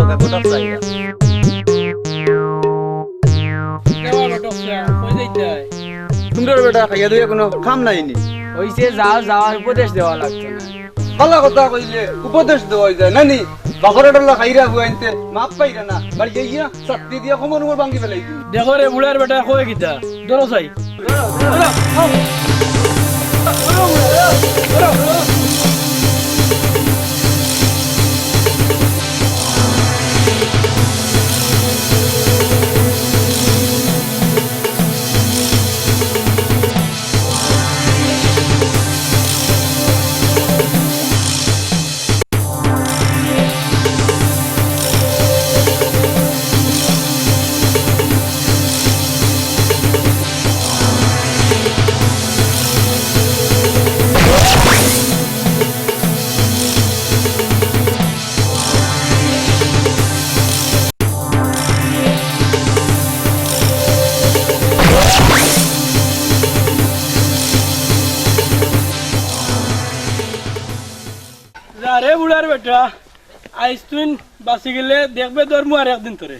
কই যাইতে হয় সুন্দর বেটা খাইয়া দিয়ে কোনো কাম নাইনি হইছে যাও যাওয়ার উপদেশ দেওয়া লাগছে না ভালো কথা কইলে উপদেশ দেওয়া যায় নানি বাপরে ডলা খাইরা হুয়াইতে মাপ পাইরা না বাড়ি যাইয়া চাকরি দিয়া কমর উপর ভাঙ্গি ফেলাই দিন দেখো রে বুড়ার বেটা কই কিতা ধরো যা রে বুড়ার বেটা। আইস তুই বাঁচি গেলে দেখবে ধর্ম আর একদিন তোরে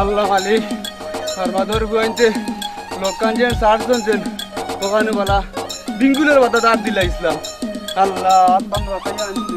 আল্লাহ মালিক সর্বাধর হুয়াইতে লোকান যে সার শুনছেন ওখানে বলা বিঙ্গুলের কথা দাঁত দিলা ইসলাম। আল্লাহ আনছি